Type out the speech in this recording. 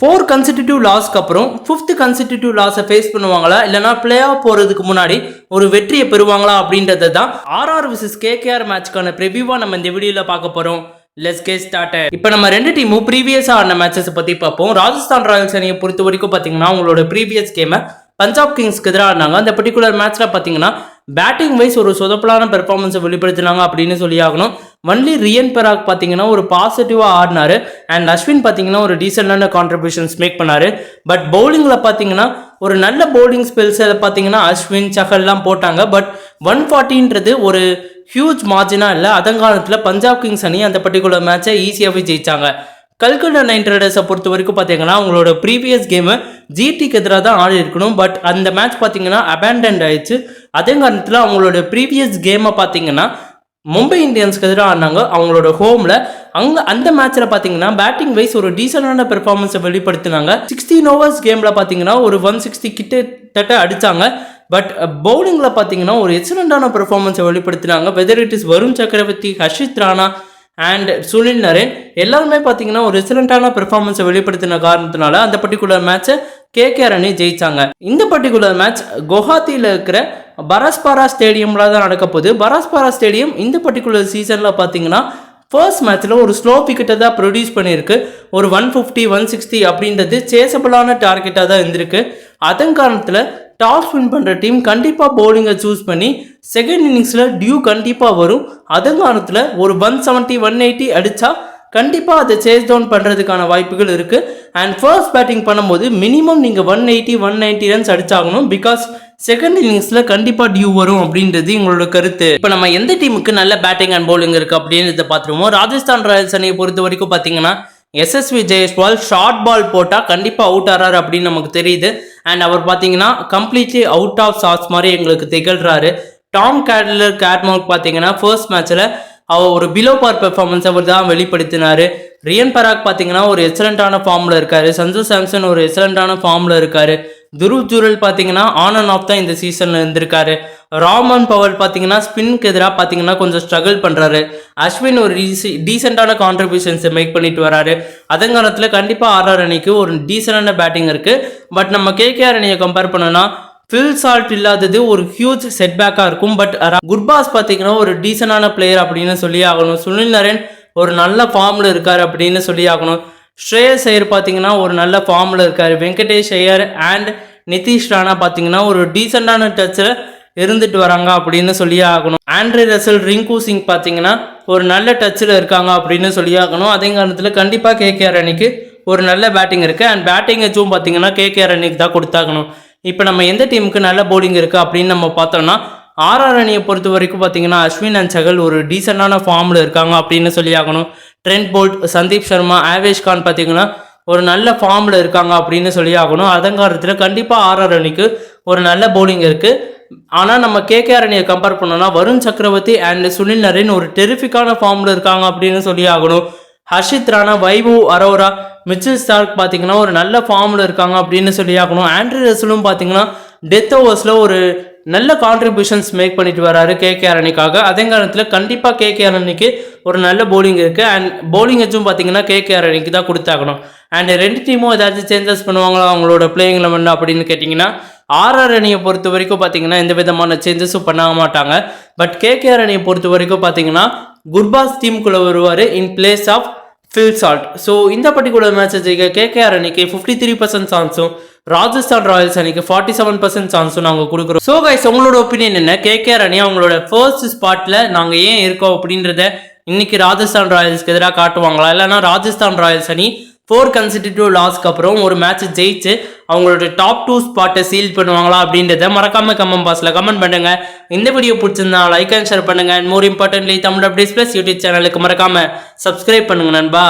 Four consecutive லாஸ்க்கு அப்புறம் fifth கன்சிடியூட்டிவ் லாஸை ஃபேஸ் பண்ணுவாங்களா? இல்லைனா பிளே ஆஃப் போகிறதுக்கு முன்னாடி ஒரு வெற்றியை பெறுவாங்களா அப்படின்றத தான் ஆர்ஆர் விசஸ் கேகேஆர் மேட்ச்க்கான ப்ரிவியூவாக நம்ம இந்த வீடியோவில் பார்க்க போகிறோம் லெஸ் கே ஸ்டார்ட் இப்போ நம்ம ரெண்டு டீமும் ப்ரீவியஸாக ஆடின மேட்சஸை பற்றி பார்ப்போம். ராஜஸ்தான் ராயல்ஸ் அணியை பொறுத்த வரைக்கும் பார்த்தீங்கன்னா உங்களோட ப்ரீவியஸ் கேமை பஞ்சாப் கிங்ஸ்க்கு எதிராக ஆடினாங்க. அந்த பர்டிகுலர் மேட்ச்சில் பார்த்தீங்கன்னா பேட்டிங் வைஸ் ஒரு சொதப்பலான பெர்ஃபார்மன்ஸை வெளிப்படுத்தினாங்க அப்படின்னு சொல்லி ஆகணும். ஒன்லி ரியன் பெராக் பார்த்தீங்கன்னா ஒரு பாசிட்டிவாக ஆடினாரு. அண்ட் அஸ்வின் பார்த்தீங்கன்னா ஒரு டீசெண்டான கான்ட்ரிபியூஷன்ஸ் மேக் பண்ணாரு. பட் பவுலிங்கில் பார்த்தீங்கன்னா ஒரு நல்ல பவுலிங் ஸ்பெல்ஸில் பார்த்தீங்கன்னா அஸ்வின் சஹல்லாம் போட்டாங்க. பட் ஒன் ஃபார்ட்டின்றது ஒரு ஹியூஜ் மார்ஜினாக இல்லை. அதங்காலத்தில் பஞ்சாப் கிங்ஸ் அணி அந்த பர்டிகுலர் மேட்சை ஈஸியாகவே ஜெயித்தாங்க கல்கட்டா நைட் ரைடர்ஸை பொறுத்த வரைக்கும் பார்த்தீங்கன்னா அவங்களோட ப்ரீவியஸ் கேமு ஜிடிக்கு எதிராக தான் ஆடி இருக்கணும். பட் அந்த மேட்ச் பார்த்தீங்கன்னா அபேண்டன்ட் ஆயிடுச்சு. அதே காரணத்தில் அவங்களோட ப்ரீவியஸ் கேமை பார்த்தீங்கன்னா மும்பை இந்தியன்ஸ்க்கு எதிராக ஆடினாங்க. அவங்களோட ஹோமில் அங்கே அந்த மேட்ச்சில் பார்த்தீங்கன்னா பேட்டிங் வைஸ் ஒரு டீசெண்டான பெர்ஃபார்மன்ஸை வெளிப்படுத்தினாங்க. சிக்ஸ்டீன் ஓவர்ஸ் கேமில் பார்த்தீங்கன்னா ஒரு ஒன் சிக்ஸ்டி கிட்டத்தட்ட அடித்தாங்க பட் பவுலிங்கில் பார்த்தீங்கன்னா ஒரு எக்ஸலண்டான பெர்ஃபார்மன்ஸை வெளிப்படுத்தினாங்க. Whether it is Varun Chakravarthy Harshit Rana and Sunil Narine எல்லாருமே பார்த்தீங்கன்னா ஒரு ரெசிலண்டான பெர்ஃபார்மன்ஸை வெளிப்படுத்தின காரணத்தினால அந்த பர்டிகுலர் மேட்ச்சை கேகேஆர் அணி ஜெயிச்சாங்க. இந்த பர்டிகுலர் மேட்ச் குவஹாத்தியில் இருக்கிற பராஸ்பாரா ஸ்டேடியமில் தான் நடக்க போகுது பராஸ்பாரா ஸ்டேடியம் இந்த பர்டிகுலர் சீசனில் பார்த்தீங்கன்னா ஃபர்ஸ்ட் மேட்ச்சில் ஒரு ஸ்லோ விக்கெட்டை தான் ப்ரொடியூஸ் பண்ணியிருக்கு. ஒரு ஒன் ஃபிஃப்டி ஒன் சிக்ஸ்டி அப்படின்றது சேசபிளான டார்கெட்டாக தான் இருந்திருக்கு. அதன் காரணத்தில் டாஸ் வின் பண்ணுற டீம் கண்டிப்பாக பவுலிங்கை சூஸ் பண்ணி செகண்ட் இன்னிங்ஸில் டியூ கண்டிப்பாக வரும். அதன் காரணத்தில் ஒரு ஒன் செவன்ட்டி ஒன் எயிட்டி அடித்தா கண்டிப்பாக அதை சேஸ் டவுன் பண்ணுறதுக்கான வாய்ப்புகள் இருக்குது அண்ட் ஃபர்ஸ்ட் பேட்டிங் பண்ணும்போது மினிமம் நீங்கள் one eighty one ninety runs அடிச்சாகணும். Because second இன்னிங்ஸில் கண்டிப்பாக டியூ வரும் அப்படின்றது எங்களோட கருத்து. இப்போ நம்ம எந்த டீமுக்கு நல்ல பேட்டிங் அண்ட் பவுலிங் இருக்குது அப்படின்றத பார்த்துருவோம். ராஜஸ்தான் ராயல்ஸ் அணியை பொறுத்த வரைக்கும் பார்த்தீங்கன்னா எஸ்எஸ்வி ஜெயஸ்வால் ஷார்ட் பால் போட்டால் கண்டிப்பாக அவுட் ஆறாரு அப்படின்னு நமக்கு தெரியுது. அண்ட் அவர் பார்த்தீங்கன்னா கம்ப்ளீட்லி அவுட் ஆஃப் சாட்ஸ் மாதிரி எங்களுக்கு திகழ்கிறாரு டாம் கேட்லர் கேட்மோக் பார்த்தீங்கன்னா ஃபர்ஸ்ட் மேட்ச்சில் அவர் ஒரு பிலோ பார் பெர்ஃபார்மன்ஸ் அவர் தான் வெளிப்படுத்தினார். ரியன் பராக் பார்த்தீங்கன்னா ஒரு எக்ஸலண்ட்டான ஃபார்மில் இருக்கார். சஞ்சு சாம்சன் ஒரு எக்ஸலண்ட்டான ஃபார்மில் இருக்கார். துருவ் ஜூரல் பார்த்தீங்கன்னா ஆன் அண்ட் ஆஃப் தான் இந்த சீசனில் இருந்திருக்காரு. ராமன் பவர் பார்த்தீங்கன்னா ஸ்பின்க்கு எதிராக பார்த்தீங்கன்னா கொஞ்சம் ஸ்ட்ரகிள் பண்ணுறாரு அஸ்வின் ஒரு டீசெண்டான கான்ட்ரிபியூஷன்ஸை மேக் பண்ணிட்டு வராரு. அதங்காலத்தில் கண்டிப்பாக ஆர்ஆர் அணிக்கு ஒரு டீசெண்டான பேட்டிங் இருக்குது பட் நம்ம கேகேஆர் அணியை கம்பேர் பண்ணோன்னா ஃபில் சால்ட் இல்லாதது ஒரு ஹியூஜ் செட்பேக்காக இருக்கும் பட் குர்பாஸ் பார்த்தீங்கன்னா ஒரு டீசெண்டான பிளேயர் அப்படின்னு சொல்லி ஆகணும். சுனில் நரேன் ஒரு நல்ல ஃபார்மில் இருக்கார் அப்படின்னு சொல்லி ஆகணும். ஸ்ரேயஸ் ஐயர் பார்த்தீங்கன்னா ஒரு நல்ல ஃபார்மில் இருக்கார். வெங்கடேஷ் ஐயர் அண்ட் நிதிஷ் ராணா பார்த்தீங்கன்னா ஒரு டீசெண்டான டச்சில் இருந்துட்டு வராங்க அப்படின்னு சொல்லி ஆகணும். ஆண்ட்ரி ரசல் ரிங்கு சிங் பார்த்தீங்கன்னா ஒரு நல்ல டச்சில் இருக்காங்க அப்படின்னு சொல்லி ஆகணும். அதே காரணத்தில் கண்டிப்பாக கேகேஆர் அணிக்கு ஒரு நல்ல பேட்டிங் இருக்குது அண்ட் பேட்டிங் எச்சும் பார்த்தீங்கன்னா கேகேஆர் அணிக்கு தான் கொடுத்தாகணும். இப்போ நம்ம எந்த டீமுக்கு நல்ல போலிங் இருக்குது அப்படின்னு நம்ம பார்த்தோம்னா ஆர்ஆர் அணியை பொறுத்த வரைக்கும் பார்த்தீங்கன்னா அஸ்வின் அண்ட் சகல் ஒரு டீசெண்டான ஃபார்மில் இருக்காங்க அப்படின்னு சொல்லி ஆகணும். ட்ரெண்ட் போல்ட் சந்தீப் சர்மா ஆவேஷ் கான் பார்த்தீங்கன்னா ஒரு நல்ல ஃபார்மில் இருக்காங்க அப்படின்னு சொல்லி ஆகணும். அதங்காரத்தில் கண்டிப்பாக ஆர்ஆர் அணிக்கு ஒரு நல்ல போலிங் இருக்குது ஆனால் நம்ம கேகேஆர் அணியை கம்பேர் பண்ணோம்னா வருண் சக்கரவர்த்தி அண்ட் சுனில் நரேன் ஒரு டெரிஃபிக்கான ஃபார்மில் இருக்காங்க அப்படின்னு சொல்லி ஆகணும். ஹர்ஷித் ராணா வைபவ் அரோரா மிச்சில் ஸ்டார்க் பார்த்தீங்கன்னா ஒரு நல்ல ஃபார்மில் இருக்காங்க அப்படின்னு சொல்லி ஆகணும். ஆண்ட்ரி ரசலும் பார்த்தீங்கன்னா டெத் ஓவர்ஸில் ஒரு நல்ல கான்ட்ரிபியூஷன்ஸ் மேக் பண்ணிட்டு வராரு கேகேஆர் அணிக்காக அதே காரணத்தில் கண்டிப்பாக கேகேஆர் அணிக்கு ஒரு நல்ல போலிங் இருக்குது அண்ட் போலிங் வச்சும் பார்த்தீங்கன்னா கேகேஆர் அணிக்கு தான் கொடுத்தாகணும். அண்ட் ரெண்டு டீமும் ஏதாச்சும் சேஞ்சஸ் பண்ணுவாங்களா? அவங்களோட பிளேயிங் லெவன் அப்படின்னு கேட்டிங்கன்னா ஆர்ஆர் அணியை பொறுத்த வரைக்கும் பார்த்தீங்கன்னா எந்த விதமான சேஞ்சஸும் பண்ண மாட்டாங்க. பட் கேகேஆர் அணியை பொறுத்த வரைக்கும் பார்த்தீங்கன்னா குர்பாஸ் டீமுக்குள்ளே வருவார் in place of Phil Salt so இந்த பர்டிகுலர் மேட்சை ஜெயிக்க கேகேஆர் அணிக்கு ஃபிஃப்டி த்ரீ பர்சன்ட் சான்ஸும் ராஜஸ்தான் ராயல்ஸ் அணிக்கு ஃபார்ட்டி செவன் பர்சன்ட் சான்ஸும் நாங்கள் கொடுக்குறோம். ஸோ கைஸ் உங்களோட ஒப்பீனியன் என்ன? கேகேஆர் அணி அவங்களோட ஃபர்ஸ்ட் ஸ்பாட்டில் நாங்கள் ஏன் இருக்கோம் அப்படின்றத இன்னைக்கு ராஜஸ்தான் ராயல்ஸ்க்கு எதிராக காட்டுவாங்களா? இல்லைன்னா ராஜஸ்தான் ராயல்ஸ் அணி ஃபோர் கன்சிடியூட்டிவ் லாஸ்க்கு அப்புறம் ஒரு மேட்ச் ஜெயிச்சு அவங்களோட டாப் டூ ஸ்பாட்டை சீல் பண்ணுவாங்களா அப்படின்றத மறக்காம கமெண்ட் பாக்ஸில் கமெண்ட் பண்ணுங்க. இந்த வீடியோ பிடிச்சிருந்தா லைக் அண்ட் ஷேர் பண்ணுங்க. And more importantly Tamil updates plus YouTube சேனலுக்கு மறக்காம சப்ஸ்கிரைப் பண்ணுங்க நண்பா.